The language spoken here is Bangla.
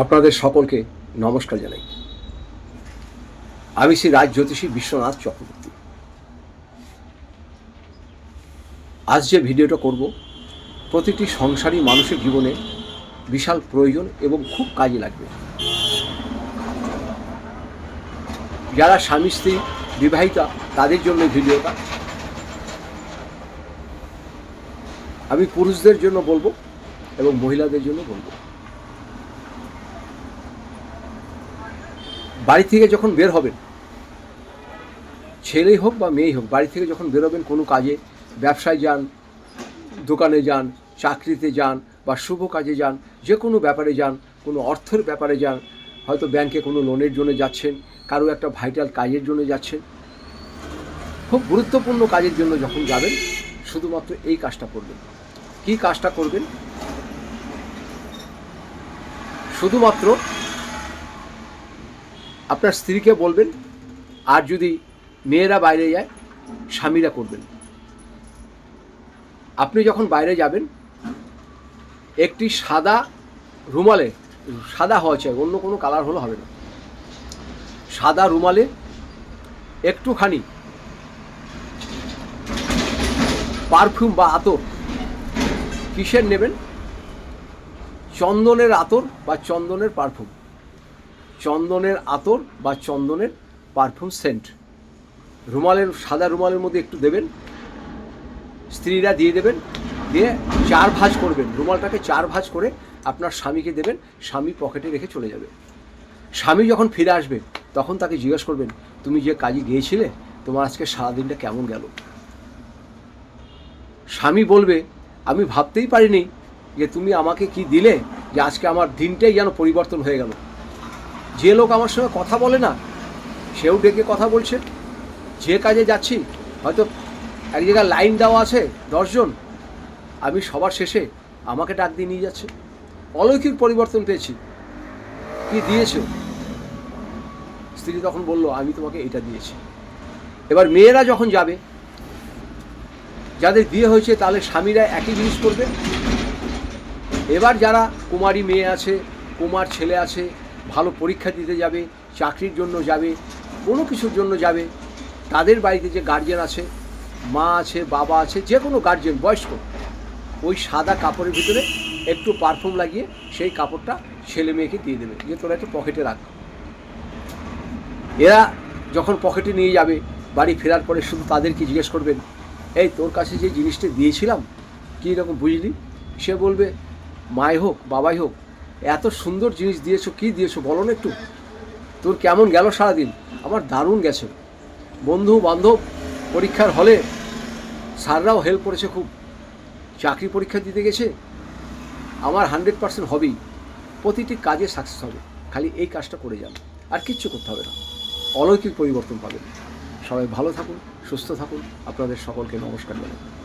আপনাদের সকলকে নমস্কার জানাই। আমি শ্রী রাজ জ্যোতিষী বিশ্বনাথ চক্রবর্তী। আজ যে ভিডিওটা করব, প্রতিটি সংসারী মানুষের জীবনে বিশাল প্রয়োজন এবং খুব কাজে লাগবে। যারা স্বামী, স্ত্রী বিবাহিতা, তাদের জন্য ভিডিওটা। আমি পুরুষদের জন্য বলব এবং মহিলাদের জন্য বলব। বাড়ি থেকে যখন বের হবেন, ছেলেই হোক বা মেয়েই হোক, বাড়ি থেকে যখন বেরোবেন কোনো কাজে, ব্যবসায় যান, দোকানে যান, চাকরিতে যান বা শুভ কাজে যান, যে কোনো ব্যাপারে যান, কোনো অর্থের ব্যাপারে যান, হয়তো ব্যাংকে কোনো লোনের জন্য যাচ্ছেন, কারও একটা ভাইটাল কাজের জন্য যাচ্ছেন, খুব গুরুত্বপূর্ণ কাজের জন্য যখন যাবেন, শুধুমাত্র এই কাজটা করবেন। কী কাজটা করবেন? শুধুমাত্র আপনার স্ত্রীকে বলবেন, আর যদি মেয়েরা বাইরে যায়, স্বামীরা করবেন। আপনি যখন বাইরে যাবেন, একটি সাদা রুমালে, সাদা হওয়া চাই, অন্য কোনো কালার হলে হবে না। সাদা রুমালে একটুখানি পারফিউম বা আতর কিসের নেবেন? চন্দনের আতর বা চন্দনের পারফিউম। চন্দনের আতর বা চন্দনের পারফিউম সেন্ট। রুমালের, সাদা রুমালের মধ্যে একটু দেবেন। স্ত্রীরা দিয়ে দেবেন। দিয়ে চার ভাঁজ করবেন। রুমালটাকে চার ভাঁজ করে আপনার স্বামীকে দেবেন। স্বামী পকেটে রেখে চলে যাবে। স্বামী যখন ফিরে আসবে, তখন তাকে জিজ্ঞেস করবেন, তুমি যে কাজে গিয়েছিলে, তোমার আজকে সারাদিনটা কেমন গেল? স্বামী বলবে, আমি ভাবতেই পারিনি যে তুমি আমাকে কি দিলে, যে আজকে আমার দিনটাই যেন পরিবর্তন হয়ে গেল। যে লোক আমার সঙ্গে কথা বলে না, সেও ডেকে কথা বলছে। যে কাজে যাচ্ছি, হয়তো এক জায়গায় লাইন দেওয়া আছে দশজন, আমি সবার শেষে আমাকে ডাক দিয়ে নিয়ে যাচ্ছে। অলৌকিক পরিবর্তন পেয়েছি। কি দিয়েছ? স্ত্রী তখন বলল, আমি তোমাকে এটা দিয়েছি। এবার মেয়েরা যখন যাবে, যাদের বিয়ে হয়েছে তাহলে স্বামীরা একই জিনিস করবে। এবার যারা কুমারী মেয়ে আছে, কুমার ছেলে আছে ভালো পরীক্ষা দিতে যাবে, চাকরির জন্য যাবে, কোনো কিছুর জন্য যাবে। তাদের বাড়িতে যে গার্জেন আছে, মা আছে, বাবা আছে, যে কোনো গার্জেন বয়স্ক, ওই সাদা কাপড়ের ভিতরে একটু পারফিউম লাগিয়ে সেই কাপড়টা ছেলে মেয়েকে দিয়ে দেবে, যে তোরা একটু পকেটে রাখ। এরা যখন পকেটে নিয়ে যাবে, বাড়ি ফেরার পরে শুধু তাদেরকে জিজ্ঞেস করবেন, এই তোর কাছে যে জিনিসটা দিয়েছিলাম, কী রকম বুঝলি? সে বলবে, মাই হোক, বাবাই হোক এত সুন্দর জিনিস দিয়েছ, কী দিয়েছ বলো না একটু? তোর কেমন গেল সারাদিন? আমার দারুণ গেছে। বন্ধু বান্ধব পরীক্ষার হলে স্যাররাও হেল্প করেছে খুব। চাকরি পরীক্ষা দিতে গেছে। আমার হান্ড্রেড পার্সেন্ট হবেই। প্রতিটি কাজে সাকসেস হবে। খালি এই কাজটা করে যান। আর কিচ্ছু করতে হবে না। অলৌকিক পরিবর্তন পাবেন। সবাই ভালো থাকুন, সুস্থ থাকুন। আপনাদের সকলকে নমস্কার জানাই।